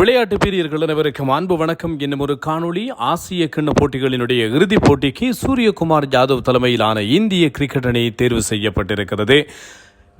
விளையாட்டு பிரியர்கள் அனைவருக்கும் அன்பு வணக்கம். என்னும் ஒரு காணொளி ஆசிய கிண்ண போட்டிகளினுடைய இறுதிப் போட்டிக்கு சூரியகுமார் ஜாதவ் தலைமையிலான இந்திய கிரிக்கெட் அணி தேர்வு செய்யப்பட்டிருக்கிறது.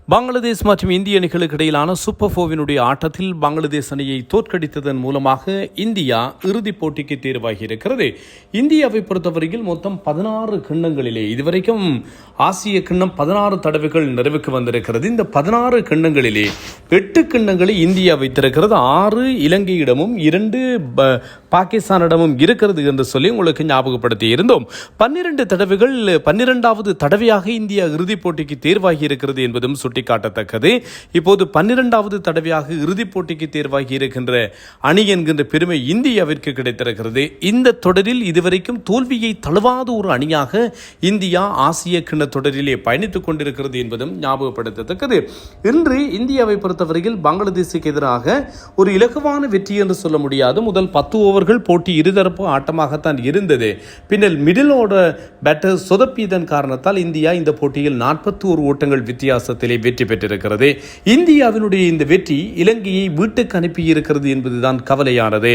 பங்களாதேஷ் மற்றும் இந்திய அணிகளுக்கு இடையிலான சூப்பர் ஃபோவினுடைய ஆட்டத்தில் பங்களாதேஷ் அணியை தோற்கடித்ததன் மூலமாக இந்தியா இறுதிப் போட்டிக்கு தேர்வாகி இருக்கிறது. இந்தியாவை பொறுத்தவரையில் மொத்தம் பதினாறு கிண்ணங்களிலே இதுவரைக்கும் ஆசிய கிண்ணம் பதினாறு தடவைகள் நிறைவுக்கு வந்திருக்கிறது. இந்த பதினாறு கிண்ணங்களிலே எட்டு கிண்ணங்களை இந்தியா வைத்திருக்கிறது. ஆறு இலங்கையிடமும் இரண்டு ப- பாகிஸ்தானிடமும் இருக்கிறது என்று சொல்லி உங்களுக்கு ஞாபகப்படுத்தி இருந்தோம். பன்னிரண்டு தடவைகள் பன்னிரெண்டாவது தடவையாக இந்தியா இறுதிப் போட்டிக்கு தேர்வாகி இருக்கிறது என்பதும் சுட்டிக்காட்டத்தக்கது. இப்போது பன்னிரெண்டாவது தடவையாக இறுதிப் போட்டிக்கு தேர்வாகி இருக்கின்ற அணி என்கின்ற பெருமை இந்தியாவிற்கு கிடைத்திருக்கிறது. இந்த தொடரில் இதுவரைக்கும் தோல்வியை தழுவாத ஒரு அணியாக இந்தியா ஆசிய கிண தொடரிலே பயணித்துக் கொண்டிருக்கிறது என்பதும் ஞாபகப்படுத்தத்தக்கது. இன்று இந்தியாவை பொறுத்தவரையில் பங்களாதேஷுக்கு எதிராக ஒரு இலகுவான வெற்றி என்று சொல்ல முடியாது. முதல் பத்து ஓவர்கள் போட்டி இருதரப்பு ஆட்டமாகத்தான் இருந்தது. பின்னர் மிடில் ஓர்டர் பேட்டர் சொதப்பியதன் காரணத்தால் இந்தியா இந்த போட்டியில் நாற்பத்தி ஒரு ஓட்டங்கள் வித்தியாசத்திலே வெற்றி பெற்றிருக்கிறது. இந்தியாவினுடைய இந்த வெற்றி இலங்கையை வீட்டுக்கு அனுப்பியிருக்கிறது என்பதுதான் கவலையானது.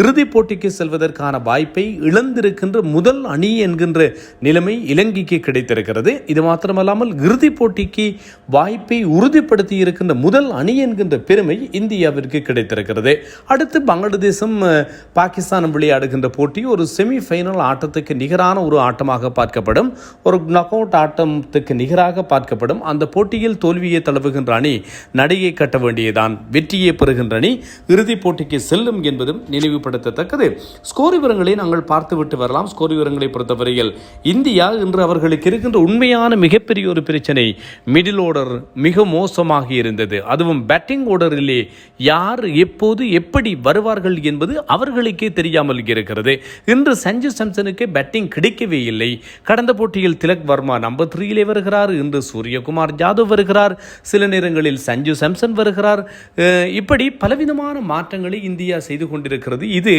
இறுதிப் போட்டிக்கு செல்வதற்கான வாய்ப்பை இழந்திருக்கின்ற முதல் அணி என்கின்ற நிலைமை இலங்கைக்கு கிடைத்திருக்கிறது. இது மாத்திரமல்லாமல் இறுதிப் போட்டிக்கு வாய்ப்பை உறுதிப்படுத்தி இருக்கின்ற முதல் அணி என்கின்ற பெருமை இந்தியாவிற்கு கிடைத்திருக்கிறது. அடுத்து பங்களாதேசம் பாகிஸ்தான் பாகிஸ்தானும் விளையாடுகின்ற போட்டி ஒரு செமி ஃபைனல் ஆட்டத்துக்கு நிகரான ஒரு ஆட்டமாக பார்க்கப்படும். ஒரு நக் அவுட் ஆட்டத்துக்கு நிகராக பார்க்கப்படும். அந்த போட்டி போட்டியில் தோல்வியை தழுவுகின்ற அணி நடையை கட்ட வேண்டியதான் வெற்றியை பெறுகின்ற அணி இறுதிப் போட்டிக்கு செல்லும் என்பதும் நினைவுபடுத்தத்தக்கது. ஸ்கோர் விவரங்களை நாங்கள் பார்த்துவிட்டு வரலாம். ஸ்கோர் விவரங்களை பொறுத்தவரையில் இந்தியா இன்று அவர்களுக்கு இருக்கின்ற உண்மையான மிகப்பெரிய ஒரு பிரச்சனை மிடில் ஓர்டர் மிக மோசமாக இருந்தது. அதுவும் பேட்டிங் ஓர்டரிலே யார் எப்போது எப்படி வருவார்கள் என்பது அவர்களுக்கே தெரியாமல் இருக்கிறது. இன்று சஞ்சு சாம்சனுக்கு பேட்டிங் கிடைக்கவே இல்லை. கடந்த போட்டியில் திலக் வர்மா நம்பர் த்ரீயிலே வருகிறார். இன்று சூரியகுமார் ஜாதவ் யாதவ் வருகிறார். சில நேரங்களில் சஞ்சு சாம்சன் வருகிறார். இப்படி பலவிதமான மாற்றங்களை இந்தியா செய்து கொண்டிருக்கிறது. இது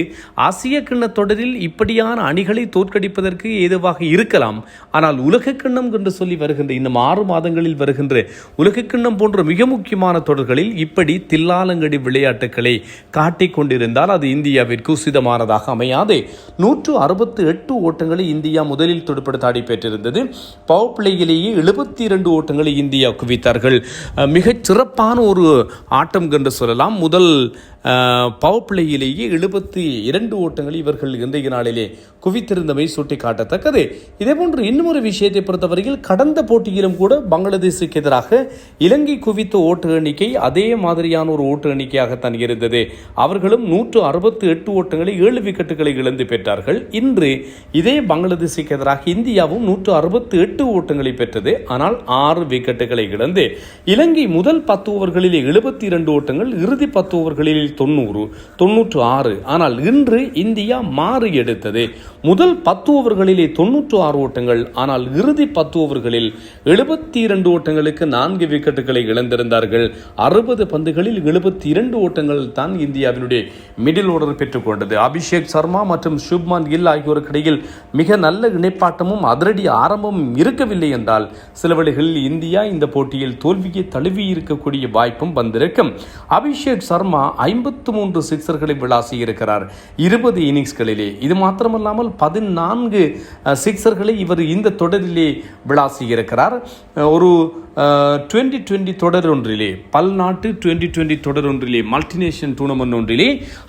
ஆசிய கிண்ண தொடரில் இப்படியான அணிகளை தோற்கடிப்பதற்கு ஏதுவாக இருக்கலாம். ஆனால் உலக கிண்ணம் என்று சொல்லி வருகின்ற இன்னும் ஆறு மாதங்களில் வருகின்ற உலக கிண்ணம் போன்ற மிக முக்கியமான தொடர்களில் இப்படி தில்லாலங்கடி விளையாட்டுகளை காட்டிக் கொண்டிருந்தால் அது இந்தியாவிற்கு உசிதமானதாக அமையாது. நூற்று அறுபத்து எட்டு ஓட்டங்களை இந்தியா முதலில் துடுப்படுத்தாடி அடிபெற்றிருந்தது பவர் பிளேயிலேயே எழுபத்தி இரண்டு ஓட்டங்களை இந்தியா குவித்தார்கள் மிகச் சிறப்பான ஒரு ஆட்டம் என்று சொல்லலாம். முதல் பவர் பிளேயிலேயே எழுபத்தி இரண்டு ஓட்டங்களை இவர்கள் இன்றைய நாளிலே குவித்திருந்தமை சுட்டிக்காட்டத்தக்கது. இதேபோன்று இன்னும் ஒரு விஷயத்தை பொறுத்தவரையில் கடந்த போட்டியிலும் கூட பங்களாதேஷுக்கு எதிராக இலங்கை குவித்த ஓட்டு எண்ணிக்கை அதே மாதிரியான ஒரு ஓட்டு எண்ணிக்கையாகத்தான் இருந்தது. அவர்களும் நூற்று அறுபத்தி எட்டு ஓட்டங்களை ஏழு விக்கெட்டுகளை இழந்து பெற்றார்கள். இன்று இதே பங்களாதேஷுக்கு எதிராக இந்தியாவும் நூற்று அறுபத்தி எட்டு ஓட்டங்களை பெற்றது. ஆனால் ஆறு விக்கெட்டுகளை ஓட்டங்களை இழந்து இலங்கை முதல் பத்து ஓவர்களிலே எழுபத்தி இரண்டு ஓட்டங்கள் இறுதி பத்து ஓவர்களில் தொண்ணூறு தொன்னூற்று ஆறு. ஆனால் இன்று இந்தியா மாறு எடுத்தது. முதல் பத்து ஓவர்களிலே தொன்னூற்று ஆறு ஓட்டங்கள் ஆனால் இறுதி பத்து ஓவர்களில் எழுபத்தி இரண்டு ஓட்டங்களுக்கு நான்கு விக்கெட்டுகளை இழந்திருந்தார்கள். அறுபது பந்துகளில் எழுபத்தி இரண்டு ஓட்டங்கள் தான் இந்தியாவினுடைய மிடில் ஓர்டர் பெற்றுக்கொண்டது அபிஷேக் சர்மா மற்றும் சுப்மான் கில் ஆகியோருக்கு இடையில் மிக நல்ல இணைப்பாட்டமும் அதிரடி ஆரம்பமும் இருக்கவில்லை என்றால் சில வழிகளில் இந்தியா இந்த போட்டியில் தோல்வியை தழுவி இருக்கக்கூடிய வாய்ப்பும் வந்திருக்கும். அபிஷேக் சர்மா ஐம்பத்து மூன்று சிக்சர்களை விளாசி இருக்கிறார் இருபது இன்னிங்ஸ்களிலே. இது மாத்திரமல்லாமல் பதினான்கு சிக்சர்களை இவர் இந்த தொடரிலே விளாசி இருக்கிறார் ஒரு டுவெண்ட்டி டுவெண்ட்டி தொடர் ஒன்றிலே பல்நாட்டு டுவெண்ட்டி டுவெண்ட்டி தொடர் ஒன்றிலே மல்டிநேஷன் டூர்னமெண்ட் ஒன்றிலே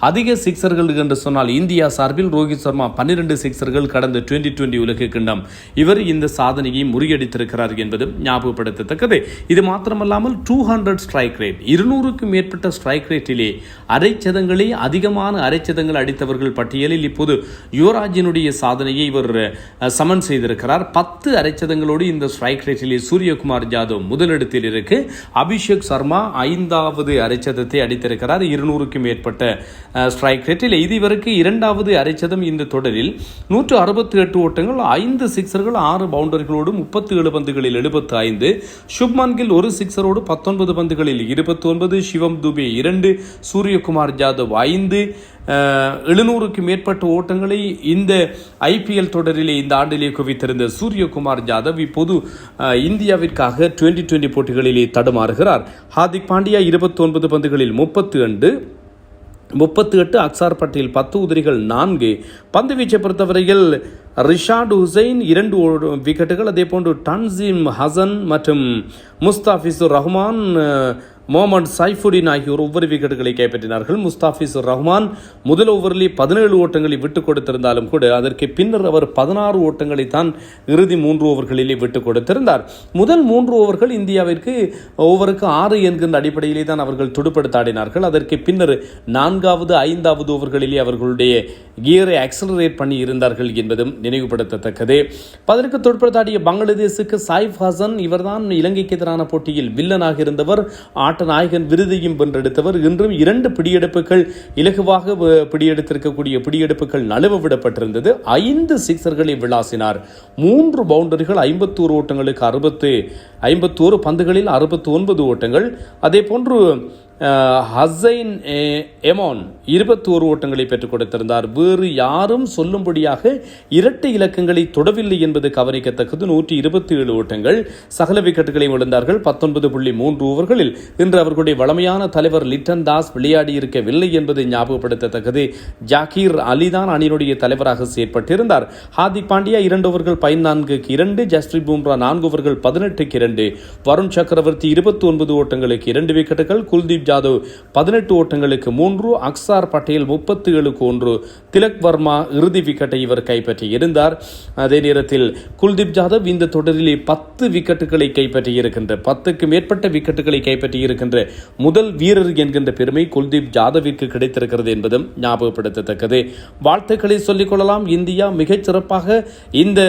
அதிக சிக்சர்கள் என்று சொன்னால் இந்தியா சார்பில் ரோஹித் சர்மா பன்னிரண்டு சிக்சர்கள் கடந்த டுவெண்ட்டி டுவெண்ட்டி உலக கிண்டம். இவர் இந்த சாதனையை முறியடித்திருக்கிறார் என்பது ஞாபகப்படுத்தத்தக்கது. இது மாத்திரமல்லாமல் டூ ஹண்ட்ரட் ஸ்ட்ரைக் ரேட் இருநூறுக்கும் மேற்பட்ட ஸ்ட்ரைக் ரேட்டிலே அரைச்சதங்களே அதிகமான அரைச்சதங்கள் அடித்தவர்கள் பட்டியலில் இப்போது யுவராஜினுடைய சாதனையை இவர் சமன் செய்திருக்கிறார். பத்து அரைச்சதங்களோடு இந்த ஸ்ட்ரைக் ரேட்டிலே சூரியகுமார் ஜாதவ் முதலிடத்தில் இருக்கு. அபிஷேக் சர்மா ஐந்தாவது அரைச்சதத்தை அடித்திருக்கிறார். இருநூறுக்கும் மேற்பட்ட ஸ்ட்ரைக் ரேட்டில் இதுவரைக்கும் இரண்டாவது அரைச்சதம் இந்த தொடரில். நூற்று அறுபத்தி எட்டு ஓட்டங்கள் ஐந்து சிக்சர்கள் ஆறு பவுண்டர்களோடு முப்பத்தி ஏழு பந்துகளில் எழுபத்தி ஐந்து சுப்மான் கில் ஒரு சிக்சரோடு பத்தொன்பது பந்துகளில் இருபத்தி ஒன்பது சிவம் துபே இரண்டு. சூரியகுமார் ஜாதவ் ஐந்து. எழுநூறுக்கு மேற்பட்ட ஓட்டங்களை இந்த ஐபிஎல் தொடரிலே இந்த ஆண்டிலே குவித்திருந்த சூரியகுமார் ஜாதவ் இப்போது இந்தியாவிற்காக டுவெண்டி டுவெண்டி போட்டிகளிலே தடுமாறுகிறார். ஹார்திக் பாண்டியா இருபத்தி ஒன்பது பந்துகளில் முப்பத்து ரெண்டு முப்பத்தி எட்டு அக்சார் பட்டியல் பத்து உதிரிகள் நான்கு. பந்து வீச்சை பொறுத்தவரையில் ரிஷாட் ஹுசைன் இரண்டு ஓ- விக்கெட்டுகள் அதே போன்று டன்சீம் ஹசன் மற்றும் முஸ்தாஃபிசு ரஹ்மான் அஹ், முகமது சைஃபுடின் ஆகியோர் ஒவ்வொரு விக்கெட்டுகளை கைப்பற்றினார்கள். முஸ்தாஃபிசுர் ரஹ்மான் முதல் ஓவரில் பதினேழு ஓட்டங்களை விட்டுக் கொடுத்திருந்தாலும் கூட அதற்கு பின்னர் அவர் பதினாறு ஓட்டங்களை தான் இறுதி மூன்று ஓவர்களிலே விட்டுக் கொடுத்திருந்தார். முதல் மூன்று ஓவர்கள் இந்தியாவிற்கு ஓவருக்கு ஆறு என்கின்ற அடிப்படையிலே தான் அவர்கள் துடுப்படுத்தாடினார்கள் அதற்கு பின்னர் நான்காவது ஐந்தாவது ஓவர்களிலே அவர்களுடைய கியரை ஆக்சலரேட் பண்ணி இருந்தார்கள் என்பதும் நினைவுபடுத்தத்தக்கது. பதிலுக்கு துடுப்படுத்தாடிய பங்களாதேசுக்கு சாயிஃப் ஹசன் இவர்தான் இலங்கைக்கு எதிரான போட்டியில் வில்லனாக இருந்தவர். ஆட்ட நாயகன் விருதையும் வென்றெடுத்தவர். இன்றும் இரண்டு பிடியெடுப்புகள் இலகுவாக பிடியெடுத்திருக்கக்கூடிய பிடியெடுப்புகள் நழுவ விடப்பட்டிருந்தது. ஐந்து சிக்சர்களை விளாசினார். மூன்று பவுண்டரிகள் ஐம்பத்தோரு ஓட்டங்களுக்கு அறுபத்து ஐம்பத்தோரு பந்துகளில் அறுபத்தி ஒன்பது ஓட்டங்கள். அதே போன்று ஹசைன் எமோன் இருபத்தோரு ஓட்டங்களை பெற்றுக் கொடுத்திருந்தார். வேறு யாரும் சொல்லும்படியாக இரட்டை இலக்கங்களை தொடவில்லை என்பது கவனிக்கத்தக்கது. நூற்றி இருபத்தி ஏழு ஓட்டங்கள் சகல விக்கெட்டுகளை விழுந்தார்கள் பத்தொன்பது புள்ளி மூன்று ஓவர்களில் இன்று அவர்களுடைய வளமையான தலைவர் லிட்டன் தாஸ் விளையாடி இருக்கவில்லை என்பது ஞாபகப்படுத்தத்தக்கது. ஜாகீர் அலிதான் அணியினுடைய தலைவராக செயற்பட்டிருந்தார். ஹார்திக் பாண்டியா இரண்டு ஓவர்கள் பதினான்குக்கு இரண்டு ஜஸ்பிரீத் பும்ரா நான்கு ஓவர்கள் பதினெட்டுக்கு இரண்டு வருண் சக்கரவர்த்தி இருபத்தி ஒன்பது ஓட்டங்களுக்கு இரண்டு விக்கெட்டுகள் குல்தீப் ஜாதவ் பதினெட்டு ஓட்டங்களுக்கு மூன்று அக்சார் பட்டேல் முப்பத்தி ஏழுக்கு ஒன்று திலக் வர்மா இறுதி விக்கெட்டை இவர் கைப்பற்றி இருந்தார் அதே நேரத்தில் குல்தீப் ஜாதவ் இந்த தொடரிலே பத்து விக்கெட்டுகளை கைப்பற்றி இருக்கின்ற பத்துக்கு மேற்பட்ட விக்கெட்டுகளை கைப்பற்றி இருக்கின்ற முதல் வீரர் என்கின்ற பெருமை குல்தீப் ஜாதவிற்கு கிடைத்திருக்கிறது என்பதும் ஞாபகப்படுத்தத்தக்கது. வாழ்த்துக்களை சொல்லிக் கொள்ளலாம் இந்தியா மிகச் சிறப்பாக இந்த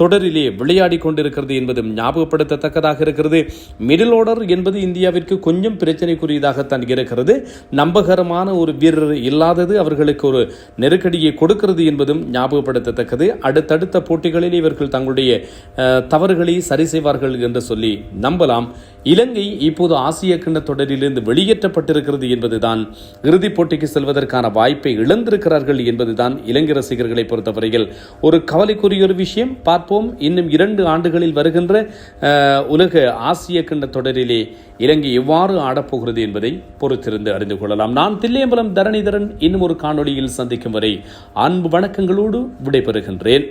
தொடரிலே விளையாடி கொண்டிருக்கிறது என்பதும் ஞாபகப்படுத்தத்தக்கதாக இருக்கிறது. மிடில் ஆர்டர் என்பது இந்தியாவிற்கு கொஞ்சம் பிரச்சனைக்குரியதாகத்தான் இருக்கிறது. நம்பகரமான ஒரு வீரர் இல்லாதது அவர்களுக்கு ஒரு நெருக்கடியை கொடுக்கிறது என்பதும் ஞாபகப்படுத்தத்தக்கது. அடுத்தடுத்த போட்டிகளில் இவர்கள் தங்களுடைய அஹ், தவறுகளை சரி செய்வார்கள் என்று சொல்லி நம்பலாம். இலங்கை இப்போது ஆசிய கிண்ண தொடரிலிருந்து வெளியேற்றப்பட்டிருக்கிறது என்பதுதான் இறுதிப் போட்டிக்கு செல்வதற்கான வாய்ப்பை இழந்திருக்கிறார்கள் என்பதுதான் இலங்கை ரசிகர்களை பொறுத்தவரையில். ஒரு கவலைக்குரிய ஒரு விஷயம் பார்ப்போம் இன்னும் இரண்டு ஆண்டுகளில் வருகின்ற உலக ஆசிய கிண்ண தொடரிலே இலங்கை எவ்வாறு ஆடப்போகிறது என்பதை பொறுத்திருந்து அறிந்து கொள்ளலாம். நான் தில்லையம்பலம் தரணிதரன் இன்னும் ஒரு காணொளியில் சந்திக்கும் வரை அன்பு வணக்கங்களோடு விடைபெறுகின்றேன்.